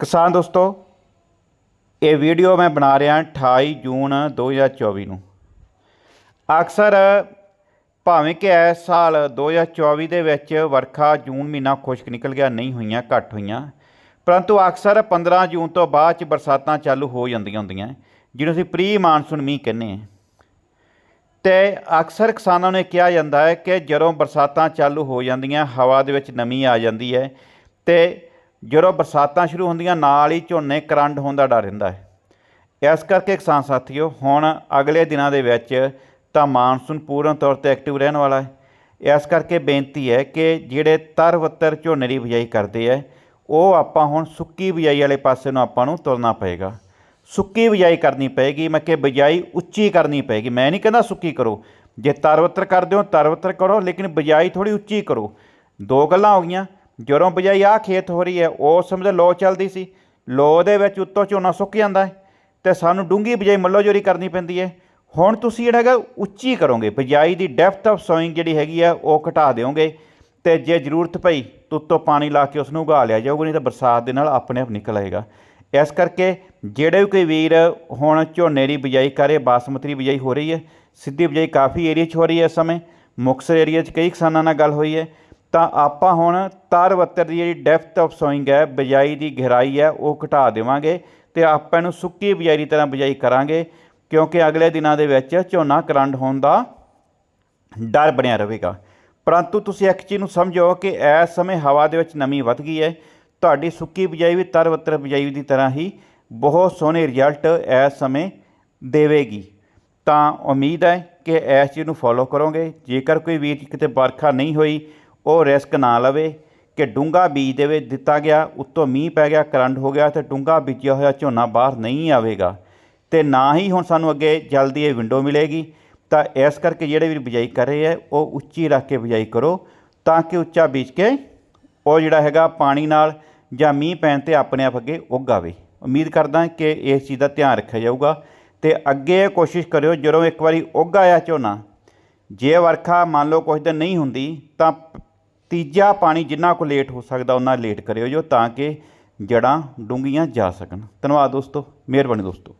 ਕਿਸਾਨ ਦੋਸਤੋ, ਇਹ ਵੀਡੀਓ ਮੈਂ ਬਣਾ ਰਿਹਾ 28 ਜੂਨ 2024 ਨੂੰ। ਅਕਸਰ ਭਾਵੇਂ ਕਿ ਇਸ ਸਾਲ 2024 ਦੇ ਵਿੱਚ ਵਰਖਾ ਜੂਨ ਮਹੀਨਾ ਖੁਸ਼ਕ ਨਿਕਲ ਗਿਆ, ਨਹੀਂ ਹੋਈਆਂ, ਘੱਟ ਹੋਈਆਂ। ਪਰੰਤੂ ਅਕਸਰ 15 ਜੂਨ ਤੋਂ ਬਾਅਦ ਚ ਬਰਸਾਤਾਂ ਚਾਲੂ ਹੋ ਜਾਂਦੀਆਂ ਹੁੰਦੀਆਂ, ਜਿਹਨੂੰ ਅਸੀਂ ਪ੍ਰੀ ਮਾਨਸੂਨ ਮੀਂਹ ਕਹਿੰਦੇ ਹਾਂ। ਤੇ ਅਕਸਰ ਕਿਸਾਨਾਂ ਨੂੰ ਇਹ ਕਿਹਾ ਜਾਂਦਾ ਹੈ ਕਿ ਜਦੋਂ ਬਰਸਾਤਾਂ ਚਾਲੂ ਹੋ ਜਾਂਦੀਆਂ, ਹਵਾ ਦੇ ਵਿੱਚ ਨਮੀ ਆ ਜਾਂਦੀ ਹੈ ਤੇ ਜਦੋਂ ਬਰਸਾਤਾਂ ਸ਼ੁਰੂ ਹੁੰਦੀਆਂ, ਨਾਲ ਹੀ ਝੋਨੇ ਕਰੰਡ ਹੋਣ ਦਾ ਡਰ ਰਹਿੰਦਾ ਹੈ। ਇਸ ਕਰਕੇ ਕਿਸਾਨ ਸਾਥੀਓ, ਹੁਣ ਅਗਲੇ ਦਿਨਾਂ ਦੇ ਵਿੱਚ ਤਾਂ ਮਾਨਸੂਨ ਪੂਰਨ ਤੌਰ ਤੇ ਐਕਟਿਵ ਰਹਿਣ ਵਾਲਾ ਹੈ। ਇਸ ਕਰਕੇ ਬੇਨਤੀ ਹੈ ਕਿ ਜਿਹੜੇ ਤਰਵੱਤਰ ਝੋਨੇ ਦੀ ਬਿਜਾਈ ਕਰਦੇ ਹੈ ਉਹ ਆਪਾਂ ਹੁਣ ਸੁੱਕੀ ਬਿਜਾਈ ਵਾਲੇ ਪਾਸੇ ਨੂੰ ਆਪਾਂ ਨੂੰ ਤੁਰਨਾ ਪਏਗਾ। ਸੁੱਕੀ ਬਿਜਾਈ ਕਰਨੀ ਪਏਗੀ, ਮੈਂ ਕਿ ਬਿਜਾਈ ਉੱਚੀ ਕਰਨੀ ਪਏਗੀ। ਮੈਂ ਨਹੀਂ ਕਹਿੰਦਾ ਸੁੱਕੀ ਕਰੋ। ਜੇ ਤਰਵੱਤਰ ਕਰਦੇ ਹੋ, ਤਰਵੱਤਰ ਕਰੋ, ਲੇਕਿਨ ਬਿਜਾਈ ਥੋੜੀ ਉੱਚੀ ਕਰੋ। ਦੋ ਗੱਲਾਂ ਹੋ ਗਈਆਂ। ਜਦੋਂ ਬਿਜਾਈ ਆ ਖੇਤ ਹੋ ਰਹੀ ਹੈ ਉਸ ਸਮੇਂ ਸਮਝ ਲੋ ਚੱਲਦੀ ਸੀ। ਲੋ ਦੇ ਵਿੱਚ ਉੱਤੋਂ ਝੋਨਾ ਸੁੱਕ ਜਾਂਦਾ ਹੈ ਤੇ ਸਾਨੂੰ ਡੂੰਗੀ ਬਿਜਾਈ ਮੱਲੋ ਜੋਰੀ ਕਰਨੀ ਪੈਂਦੀ ਹੈ। ਹੁਣ ਤੁਸੀਂ ਜਿਹੜਾ ਹੈਗਾ, ਉੱਚੀ ਕਰੋਗੇ। ਬਿਜਾਈ ਦੀ ਡੈਪਥ ਆਫ ਸੋਇੰਗ ਜਿਹੜੀ ਹੈਗੀ ਆ ਉਹ ਘਟਾ ਦਿਓਗੇ। ਤੇ ਜੇ ਜ਼ਰੂਰਤ ਪਈ ਤਾਂ ਉੱਤੋਂ ਪਾਣੀ ਲਾ ਕੇ ਉਸ ਨੂੰ ਉਗਾ ਲਿਆ ਜਾਊਗਾ, ਨਹੀਂ ਤਾਂ ਬਰਸਾਤ ਦੇ ਨਾਲ ਆਪਣੇ ਆਪ ਨਿਕਲ ਆਏਗਾ। ਇਸ ਕਰਕੇ ਜਿਹੜੇ ਵੀ ਕੋਈ ਵੀਰ ਹੁਣ ਝੋਨੇ ਦੀ ਬਿਜਾਈ ਕਰੇ ਬਾਸਮਤੀ ਦੀ ਬਿਜਾਈ ਹੋ ਰਹੀ ਹੈ, ਸਿੱਧੀ ਬਿਜਾਈ ਕਾਫੀ ਏਰੀਆ 'ਚ ਹੋ ਰਹੀ ਹੈ ਇਸ ਸਮੇਂ। ਮੁਕਤਸਰ ਏਰੀਆ 'ਚ ਕਈ ਕਿਸਾਨਾਂ ਨਾਲ ਗੱਲ ਹੋਈ ਹੈ। ਤਾਂ ਆਪਾਂ ਹੁਣ ਤਾਰਵੱਤਰ ਦੀ ਜਿਹੜੀ ਡੈਪਥ ਆਫ ਸੋਇੰਗ ਹੈ, ਬਿਜਾਈ ਦੀ ਗਹਿਰਾਈ ਹੈ, ਉਹ ਘਟਾ ਦੇਵਾਂਗੇ ਤੇ ਆਪਾਂ ਇਹਨੂੰ ਸੁੱਕੀ ਬਿਜਾਈ ਦੀ ਤਰ੍ਹਾਂ ਬਿਜਾਈ ਕਰਾਂਗੇ, ਕਿਉਂਕਿ ਅਗਲੇ ਦਿਨਾਂ ਦੇ ਵਿੱਚ ਝੋਨਾ ਕਰੰਡ ਹੋਣ ਦਾ ਡਰ ਬਣਿਆ ਰਹੇਗਾ। ਪਰੰਤੂ ਤੁਸੀਂ ਇੱਕ ਚੀਜ਼ ਨੂੰ ਸਮਝੋ ਕਿ ਇਸ ਸਮੇਂ ਹਵਾ ਦੇ ਵਿੱਚ ਨਮੀ ਵੱਧ ਗਈ ਹੈ, ਤੁਹਾਡੀ ਸੁੱਕੀ ਬਿਜਾਈ ਵੀ ਤਰਵੱਤਰ ਬਿਜਾਈ ਦੀ ਤਰ੍ਹਾਂ ਹੀ ਬਹੁਤ ਸੋਹਣੇ ਰਿਜ਼ਲਟ ਇਸ ਸਮੇਂ ਦੇਵੇਗੀ। ਤਾਂ ਉਮੀਦ ਹੈ ਕਿ ਇਸ ਚੀਜ਼ ਨੂੰ ਫੋਲੋ ਕਰੋਗੇ। ਜੇਕਰ ਕੋਈ ਵੀਰ ਕਿਤੇ ਵਰਖਾ ਨਹੀਂ ਹੋਈ ਉਹ ਰਿਸਕ ਨਾ ਲਵੇ ਕਿ ਡੂੰਗਾ ਬੀਜ ਦੇ ਵਿੱਚ ਦਿੱਤਾ ਗਿਆ, ਉੱਤੋਂ ਮੀਂਹ ਪੈ ਗਿਆ, ਕਰੰਟ ਹੋ ਗਿਆ ਤੇ ਡੂੰਗਾ ਬੀਜਿਆ ਹੋਇਆ ਝੋਨਾ ਬਾਹਰ ਨਹੀਂ ਆਵੇਗਾ। ਤੇ ਨਾ ਹੀ ਹੁਣ ਸਾਨੂੰ ਅੱਗੇ ਜਲਦੀ ਇਹ ਵਿੰਡੋ ਮਿਲੇਗੀ। ਤਾਂ ਇਸ ਕਰਕੇ ਜਿਹੜੇ ਵੀ ਬਿਜਾਈ ਕਰ ਰਹੇ ਹੈ ਉਹ ਉੱਚੀ ਰੱਖ ਕੇ ਬਿਜਾਈ ਕਰੋ ਤਾਂ ਕਿ ਉੱਚਾ ਬੀਜ ਕੇ ਉਹ ਜਿਹੜਾ ਹੈਗਾ ਪਾਣੀ ਨਾਲ ਜਾਂ ਮੀਂਹ ਪੈਣ ਤੇ ਆਪਣੇ ਆਪ ਅੱਗੇ ਉੱਗ ਆਵੇ ਉਮੀਦ ਕਰਦਾ ਕਿ ਇਸ ਚੀਜ਼ ਦਾ ਧਿਆਨ ਰੱਖਿਆ ਜਾਊਗਾ। ਤੇ ਅੱਗੇ ਕੋਸ਼ਿਸ਼ ਕਰਿਓ, ਜਦੋਂ ਇੱਕ ਵਾਰੀ ਉੱਗ ਆਇਆ ਝੋਨਾ, ਜੇ ਵਰਖਾ ਮੰਨ ਲਓ ਕੁਝ ਦਿਨ ਨਹੀਂ ਹੁੰਦੀ, ਤਾਂ ਤੀਜਾ ਪਾਣੀ ਜਿੰਨਾ ਕੋ ਲੇਟ ਹੋ ਸਕਦਾ ਉਹਨਾਂ ਲੇਟ ਕਰਿਓ ਜੋ ਤਾਂ ਕਿ ਜੜਾਂ ਡੂੰਘੀਆਂ ਜਾ ਸਕਣ। ਧੰਨਵਾਦ ਦੋਸਤੋ, ਮਿਹਰਬਾਨੀ ਦੋਸਤੋ।